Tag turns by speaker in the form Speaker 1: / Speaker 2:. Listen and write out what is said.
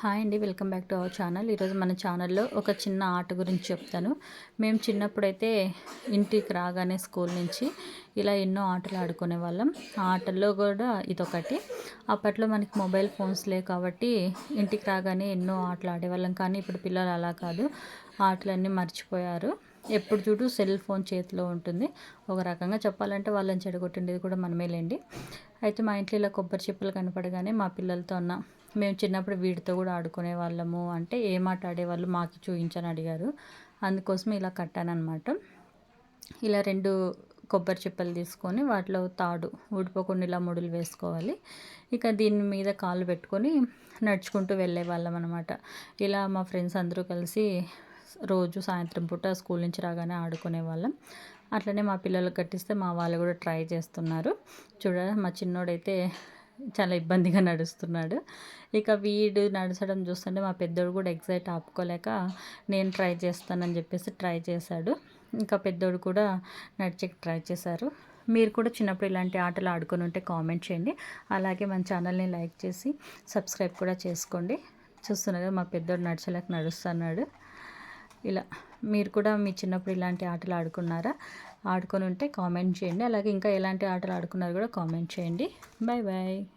Speaker 1: Hi అండి welcome back to our channel. ఈరోజు మన ఛానల్లో ఒక చిన్న ఆట గురించి చెప్తాను. మేము చిన్నప్పుడైతే ఇంటికి రాగానే స్కూల్ నుంచి ఇలా ఎన్నో ఆటలు ఆడుకునే వాళ్ళం. ఆ ఆటల్లో కూడా ఇదొకటి. అప్పట్లో మనకి మొబైల్ ఫోన్స్ లేవు కాబట్టి ఇంటికి రాగానే ఎన్నో ఆటలు ఆడేవాళ్ళం. కానీ ఇప్పుడు పిల్లలు అలా కాదు. ఆటలన్నీ మర్చిపోయారు. ఎప్పుడు చూడు సెల్ ఫోన్ చేతిలో ఉంటుంది. ఒక రకంగా చెప్పాలంటే వాళ్ళని చెడగొట్టిండేది కూడా మనమేలేండి. అయితే మా ఇంట్లో ఇలా కొబ్బరి చిప్పలు కనపడగానే మా పిల్లలతో ఉన్న మేము చిన్నప్పుడు వీటితో కూడా ఆడుకునే వాళ్ళము. అంటే ఏం ఆట ఆడేవాళ్ళు మాకు చూపించని అడిగారు. అందుకోసం ఇలా కట్టానమాట ఇలా రెండు కొబ్బరి చిప్పలు తీసుకొని వాటిలో తాడు ఊడిపోకుండా ఇలా ముడులు వేసుకోవాలి. ఇక దీని మీద కాళ్ళు పెట్టుకొని నడుచుకుంటూ వెళ్ళే వాళ్ళం అనమాట ఇలా మా ఫ్రెండ్స్ అందరూ కలిసి రోజు సాయంత్రం పూట స్కూల్ నుంచి రాగానే ఆడుకునే వాళ్ళం. అట్లనే మా పిల్లలకు కట్టిస్తే మా వాళ్ళు కూడా ట్రై చేస్తున్నారు. చూడ మా చిన్నోడైతే చాలా ఇబ్బందిగా నడుస్తున్నాడు. ఇక వీడు నడచడం చూస్తుంటే మా పెద్దోడు కూడా ఎగ్జైట్ ఆపుకోలేక నేను ట్రై చేస్తానని చెప్పేసి ట్రై చేశాడు. ఇంకా పెద్దోడు కూడా నడిచే ట్రై చేశారు. మీరు కూడా చిన్నప్పుడు ఇలాంటి ఆటలు ఆడుకొని ఉంటే కామెంట్ చేయండి. అలాగే మన ఛానల్ని లైక్ చేసి సబ్స్క్రైబ్ కూడా చేసుకోండి. చూస్తున్నారు మా పెద్దోడు నడిచేలాగా నడుస్తున్నాడు. ఇలా మీరు కూడా మీ చిన్నప్పుడు ఇలాంటి ఆటలు ఆడుకున్నారా? ఆడుకొని ఉంటే కామెంట్ చేయండి. అలాగే ఇంకా ఎలాంటి ఆటలు ఆడుకున్నారు కూడా కామెంట్ చేయండి. Bye bye